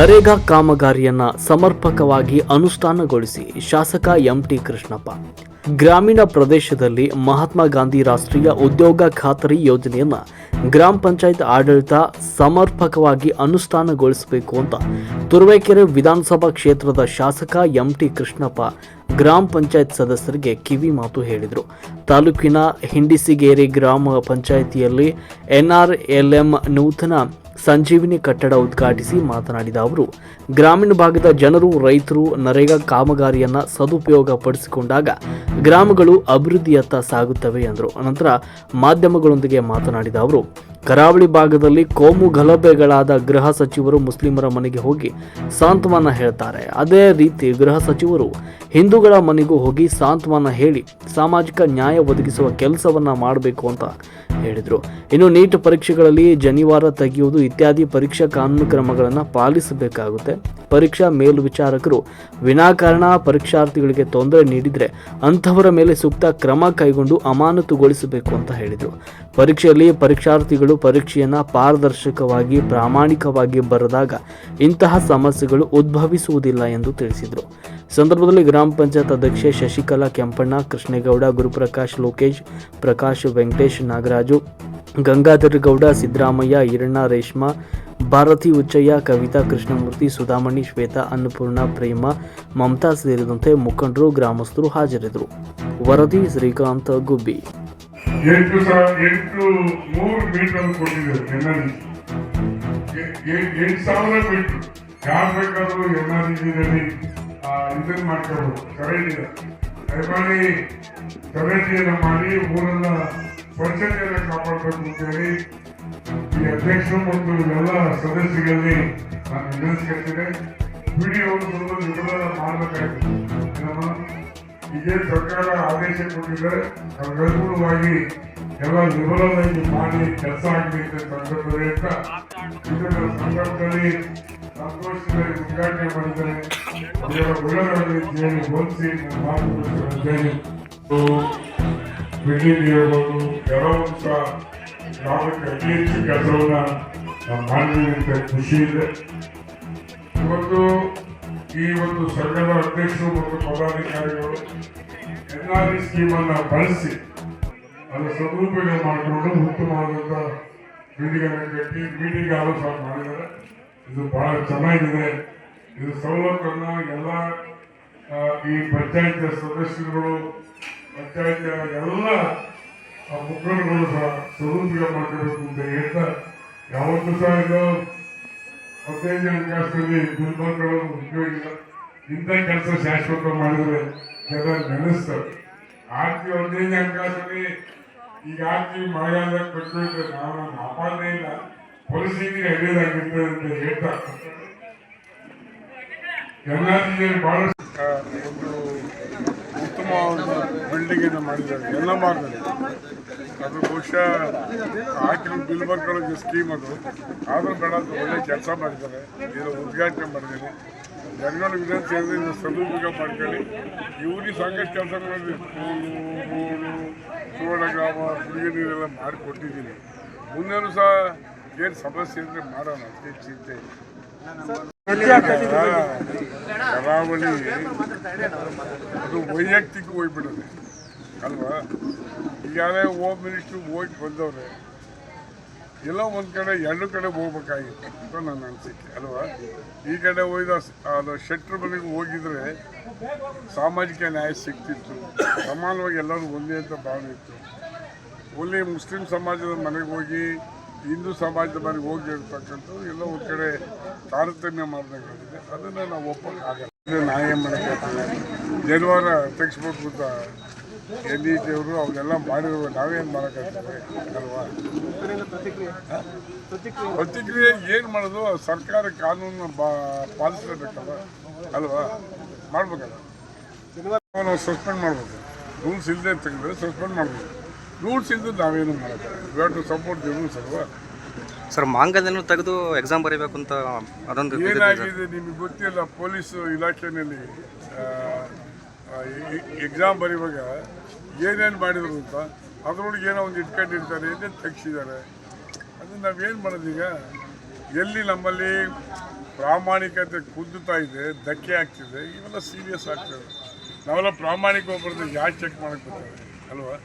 ನರೇಗಾ ಕಾಮಗಾರಿಯನ್ನ ಸಮರ್ಪಕವಾಗಿ ಅನುಷ್ಠಾನಗೊಳಿಸಿ ಶಾಸಕ ಎಂಟಿ ಕೃಷ್ಣಪ್ಪ. ಗ್ರಾಮೀಣ ಪ್ರದೇಶದಲ್ಲಿ ಮಹಾತ್ಮ ಗಾಂಧಿ ರಾಷ್ಟ್ರೀಯ ಉದ್ಯೋಗ ಖಾತರಿ ಯೋಜನೆಯನ್ನ ಗ್ರಾಮ ಪಂಚಾಯತ್ ಆಡಳಿತ ಸಮರ್ಪಕವಾಗಿ ಅನುಷ್ಠಾನಗೊಳಿಸಬೇಕು ಅಂತ ತುರುವೇಕೆರೆ ವಿಧಾನಸಭಾ ಕ್ಷೇತ್ರದ ಶಾಸಕ ಎಂಟಿ ಕೃಷ್ಣಪ್ಪ ಗ್ರಾಮ ಪಂಚಾಯತ್ ಸದಸ್ಯರಿಗೆ ಕಿವಿ ಮಾತು ಹೇಳಿದರು. ತಾಲೂಕಿನ ಹಿಂಡಿಸಿಗೇರಿ ಗ್ರಾಮ ಪಂಚಾಯಿತಿಯಲ್ಲಿ ಎನ್ಆರ್ಎಲ್ಎಂ ನೂತನ ಸಂಜೀವಿನಿ ಕಟ್ಟಡ ಉದ್ಘಾಟಿಸಿ ಮಾತನಾಡಿದ ಅವರು, ಗ್ರಾಮೀಣ ಭಾಗದ ಜನರು, ರೈತರು, ನರೇಗಾ ಕಾಮಗಾರಿಯನ್ನ ಸದುಪಯೋಗ ಪಡಿಸಿಕೊಂಡಾಗ ಗ್ರಾಮಗಳು ಅಭಿವೃದ್ಧಿಯತ್ತ ಸಾಗುತ್ತವೆ ಎಂದರು. ನಂತರ ಮಾಧ್ಯಮಗಳೊಂದಿಗೆ ಮಾತನಾಡಿದ ಅವರು, ಕರಾವಳಿ ಭಾಗದಲ್ಲಿ ಕೋಮು ಗಲಭೆಗಳಾದ ಗೃಹ ಸಚಿವರು ಮುಸ್ಲಿಮರ ಮನೆಗೆ ಹೋಗಿ ಸಾಂತ್ವನ ಹೇಳ್ತಾರೆ. ಅದೇ ರೀತಿ ಗೃಹ ಸಚಿವರು ಹಿಂದೂಗಳ ಮನೆಗೂ ಹೋಗಿ ಸಾಂತ್ವನ ಹೇಳಿ ಸಾಮಾಜಿಕ ನ್ಯಾಯ ಒದಗಿಸುವ ಕೆಲಸವನ್ನ ಮಾಡಬೇಕು ಅಂತ ಹೇಳಿದರು. ಇನ್ನು ನೀಟ್ ಪರೀಕ್ಷೆಗಳಲ್ಲಿ ಜನಿವಾರ ತೆಗೆಯುವುದು ಇತ್ಯಾದಿ ಪರೀಕ್ಷಾ ಕಾನೂನು ಕ್ರಮಗಳನ್ನು ಪಾಲಿಸಬೇಕಾಗುತ್ತೆ. ಪರೀಕ್ಷಾ ಮೇಲ್ವಿಚಾರಕರು ವಿನಾಕಾರಣ ಪರೀಕ್ಷಾರ್ಥಿಗಳಿಗೆ ತೊಂದರೆ ನೀಡಿದರೆ ಅಂಥವರ ಮೇಲೆ ಸೂಕ್ತ ಕ್ರಮ ಕೈಗೊಂಡು ಅಮಾನತುಗೊಳಿಸಬೇಕು ಅಂತ ಹೇಳಿದರು. ಪರೀಕ್ಷೆಯಲ್ಲಿ ಪರೀಕ್ಷಾರ್ಥಿಗಳು ಪರೀಕ್ಷೆಯನ್ನು ಪಾರದರ್ಶಕವಾಗಿ, ಪ್ರಾಮಾಣಿಕವಾಗಿ ಬರೆದಾಗ ಇಂತಹ ಸಮಸ್ಯೆಗಳು ಉದ್ಭವಿಸುವುದಿಲ್ಲ ಎಂದು ತಿಳಿಸಿದರು. ಸಂದರ್ಭದಲ್ಲಿ ಗ್ರಾಮ ಪಂಚಾಯತ್ ಅಧ್ಯಕ್ಷೆ ಶಶಿಕಲಾ ಕೆಂಪಣ್ಣ, ಕೃಷ್ಣೇಗೌಡ, ಗುರುಪ್ರಕಾಶ್ ಲೋಕೇಶ್, ಪ್ರಕಾಶ್ ವೆಂಕಟೇಶ್ ನಾಗರಾಜು ಗಂಗಾಧರ ಗೌಡ ಸಿದ್ದರಾಮಯ್ಯ, ಈರಣ್ಣ ರೇಷ್ಮಾ, ಭಾರತಿ ಉಚ್ಚಯ್ಯ, ಕವಿತಾ ಕೃಷ್ಣಮೂರ್ತಿ, ಸುಧಾಮಣಿ, ಶ್ವೇತಾ ಅನ್ನಪೂರ್ಣ ಪ್ರೇಮ, ಮಮತಾ ಸೇರಿದಂತೆ ಮುಖಂಡರು, ಗ್ರಾಮಸ್ಥರು ಹಾಜರಿದ್ದರು. ವರದಿ ಶ್ರೀಕಾಂತ ಗುಬ್ಬಿ. ಮಾಡಿ ಊರನ್ನ ಸ್ವಚ್ಛತೆಯನ್ನು ಕಾಪಾಡಬೇಕು ಅಂತ ಹೇಳಿ ಈ ಅಧ್ಯಕ್ಷರು ಮತ್ತು ಎಲ್ಲ ಸದಸ್ಯರಲ್ಲಿ ನಾನು ವಿನಂತಿಸ್ಕೊಳ್ತೇನೆ ವಿಡಿಯೋ ವಿವರ ಮಾಡಬೇಕಾಯ್ತು. ಏನಮ್ಮ? ಇದೇ ಸರ್ಕಾರ ಆದೇಶ ಕೊಟ್ಟಿದ್ದಾರೆ ಅನುಗುಣವಾಗಿ ಎಲ್ಲ ವಿವರವಾಗಿ ಮಾಡಿ ಕೆಲಸ ಆಗಬೇಕು ಸಂದರ್ಭದಲ್ಲಿ ಅಂತ ಇದರ ಸಂದರ್ಭದಲ್ಲಿ ಸಂತೋಷದಲ್ಲಿ ಉದ್ಘಾಟನೆ ಮಾಡಿದ್ದಾರೆ. ಅದರ ಗುಣಗಳಲ್ಲಿ ಹೋಲಿಸಿ ಮಾತುಕತೆ ಮಾತು ಬಿಡಿ ಇರ್ಬೋದು ಕೆಲವೊಂದು ಸಹ ಗ್ರಾಮಕ್ಕೆ ಅತಿ ಹೆಚ್ಚು ನಾವು ಅಂತ ಖುಷಿ ಇದೆ. ಇವತ್ತು ಈ ಒಂದು ಸಂಘದ ಅಧ್ಯಕ್ಷರು ಮತ್ತು ಪದಾಧಿಕಾರಿಗಳು ಎನ್ಆರ್ಇ ಇ ಸ್ಕೀಮನ್ನು ಬಳಸಿ ಅದರ ಸದುಪಯೋಗ ಮಾಡಿಕೊಂಡು ಉತ್ತಮವಾದಂತ ಬಿಲ್ಡಿಂಗ್ ಅನ್ನು ಕಟ್ಟಿ ಮೀಟಿಂಗ್ ಆಲೋಚನೆ ಮಾಡಿದ್ದಾರೆ. ಇದು ಬಹಳ ಚೆನ್ನಾಗಿದೆ. ಇದು ಸೌಲಭ್ಯವನ್ನು ಎಲ್ಲ ಈ ಪಂಚಾಯತ್ ಸದಸ್ಯರುಗಳು ಪಂಚಾಯತ್ ಎಲ್ಲ ಆ, ಮುಖಂಡಗಳು ಸಹ ಸದುಪಯೋಗ ಮಾಡಬೇಕು ಅಂತ ಹೇಳ್ತಾ ಯಾವತ್ತೂ ಸಹ ಇದು ಹದಿನೈದು ಹಣಕಾಸಿನಲ್ಲಿ ಗುಲ್ಬರ್ಗಳು ಉಪಯೋಗ ಇಲ್ಲ. ಇಂಥ ಕೆಲಸ ಶಾಶ್ವತ ಮಾಡಿದರೆ ಜನ ನೆನೆಸ್ತಾರೆ. ಆರ್ತಿ ಹದಿನೈದು ಹಣಕಾಸಲ್ಲಿ ಈಗ ಆರ್ತಿ ಮಳೆಗಾಲದಾಗ ಕಟ್ಟಬೇಕು ನಾನು ಅಪಾದನೆ ಇಲ್ಲ. ಪರಿಸ್ಥಿತಿ ಎಳೆದಾಗಿರ್ತದೆ ಅಂತ ಹೇಳ್ತಾ ಎಲ್ಲ ಬಹಳಷ್ಟು ಒಂದು ಉತ್ತಮ ಬಿಲ್ಡಿಂಗ್ ಅನ್ನು ಮಾಡಿದ್ದಾರೆ. ಎಲ್ಲ ಮಾರ್ಗದಲ್ಲಿ ಅದು ಬಹುಶಃ ಹಾಕಿರೋ ಗುಲ್ಬರ್ಗಳಿಗೆ ಸ್ಕೀಮ್ ಅದು. ಆದರೂ ಬೇಡ ಅಂತ ಒಳ್ಳೆ ಕೆಲಸ ಮಾಡಿದ್ದಾರೆ. ಇದರ ಉದ್ಘಾಟನೆ ಮಾಡಿದ್ದೀನಿ. ಜನಗಳ ಅಂದರೆ ಇದು ಸದುಪಯೋಗ ಮಾಡ್ಕೊಳ್ಳಿ. ಇವ್ರಿಗೆ ಸಾಕಷ್ಟು ಕೆಲಸ ಮಾಡಿದ್ವಿ ಸ್ಕೂಲು ರೋಡು ಸುವರ್ಣ ಗ್ರಾಮ ಕುಡಿಯೋ ನೀರೆಲ್ಲ ಮಾಡಿಕೊಟ್ಟಿದ್ದೀನಿ ಮುಂದೇನು ಸಹ ಏನು ಸಮಸ್ಯೆ ಇದ್ರೆ ಮಾಡೋಣ ಅಷ್ಟೇ ಚಿಂತೆ. ಕರಾವಳಿ ಅದು ವೈಯಕ್ತಿಕ ಹೋಗ್ಬಿಡುತ್ತೆ. ಅಲ್ವಾ? ಈಗಾಗಲೇ ಹೋಮ್ ಮಿನಿಸ್ಟ್ರು ಹೋಗಿ ಬಂದವ್ರೆ ಎಲ್ಲೋ ಒಂದು ಕಡೆ, ಎರಡು ಕಡೆ ಹೋಗ್ಬೇಕಾಗಿತ್ತು ಅಂತ ನನ್ನ ಅನಿಸಿಕೆ, ಅಲ್ವಾ? ಈ ಕಡೆ ಹೋಯ್ದ ಅದು ಶೆಟ್ರ್ ಮನೆಗೆ ಹೋಗಿದ್ರೆ ಸಾಮಾಜಿಕ ನ್ಯಾಯ ಸಿಗ್ತಿತ್ತು. ಸಮಾನವಾಗಿ ಎಲ್ಲರೂ ಒಂದೇ ಅಂತ ಭಾವನೆ ಇತ್ತು. ಓನ್ಲಿ ಮುಸ್ಲಿಂ ಸಮಾಜದ ಮನೆಗೆ ಹೋಗಿ, ಹಿಂದೂ ಸಮಾಜದ ಮನೆಗೆ ಹೋಗಿರ್ತಕ್ಕಂಥದ್ದು ಎಲ್ಲ ಒಂದು ಕಡೆ ತಾರತಮ್ಯ ಮಾಡಬೇಕಾಗಿದೆ ಅದನ್ನು ನಾವು ಒಪ್ಪಕ್ಕಾಗಲ್ಲ ನ್ಯಾಯ ಮಾಡಬೇಕಾಗ್ತದೆ ಜನವಾರ ತೆಗಿಸ್ಬೇಕು ಅಂತ ಎನ್ ಇ ಟಿ ಅವರು ಅವನ್ನೆಲ್ಲ ಮಾಡಿರುವ ನಾವೇನು ಮಾಡೋಕ್ಕಾಗ್ತದೆ? ಅಲ್ವಾ? ಪ್ರತಿಕ್ರಿಯೆ ಏನು ಮಾಡೋದು ಸರ್ಕಾರ ಕಾನೂನು ಬಾ ಪಾಲಿಸಲೇಬೇಕಲ್ಲ ಅಲ್ವಾ? ಮಾಡ್ಬೇಕಲ್ಲ. ನಾವು ಸಸ್ಪೆಂಡ್ ಮಾಡ್ಬೋದು ರೂಲ್ಸ್ ಇಲ್ಲದೆ ತೆಗೆದ್ರೆ ಸಸ್ಪೆಂಡ್ ಮಾಡ್ಬೋದು ರೂಲ್ಸ್ ಇದ್ದು ನಾವೇನು ಮಾಡೋದು ಟು ಸಪೋರ್ಟ್ ದಿ ರೂಲ್ಸ್ ಅಲ್ವಾ? ಸರ್ ಮಾಂಗಲ್ಯನೂ ತೆಗೆದು ಎಕ್ಸಾಮ್ ಬರೀಬೇಕು ಅಂತ ಅದೊಂದು. ಏನಾಗಿದೆ ನಿಮಗೆ ಗೊತ್ತಿಲ್ಲ? ಪೊಲೀಸ್ ಇಲಾಖೆಯಲ್ಲಿ ಎಕ್ಸಾಮ್ ಬರೆಯುವಾಗ ಏನೇನು ಮಾಡಿದ್ರು ಅಂತ ಅದರೊಳಗೆ ಏನೋ ಒಂದು ಇಟ್ಕೊಂಡಿರ್ತಾರೆ, ಏನೇನು ತೆಗ್ಸಿದ್ದಾರೆ. ಅದು ನಾವೇನು ಮಾಡೋದೀಗ? ಎಲ್ಲಿ ನಮ್ಮಲ್ಲಿ ಪ್ರಾಮಾಣಿಕತೆ ಕುದ್ದುತ್ತಾ ಇದೆ, ಧಕ್ಕೆ ಆಗ್ತಿದೆ, ಇವೆಲ್ಲ ಸೀರಿಯಸ್ ಆಗ್ತದೆ. ನಾವೆಲ್ಲ ಪ್ರಾಮಾಣಿಕ ಒಬ್ಬರದ್ದು ಯಾಕೆ ಚೆಕ್ ಮಾಡಕ್ಕೆ ಬರ್ತಾರೆ? ಅಲ್ವಾ?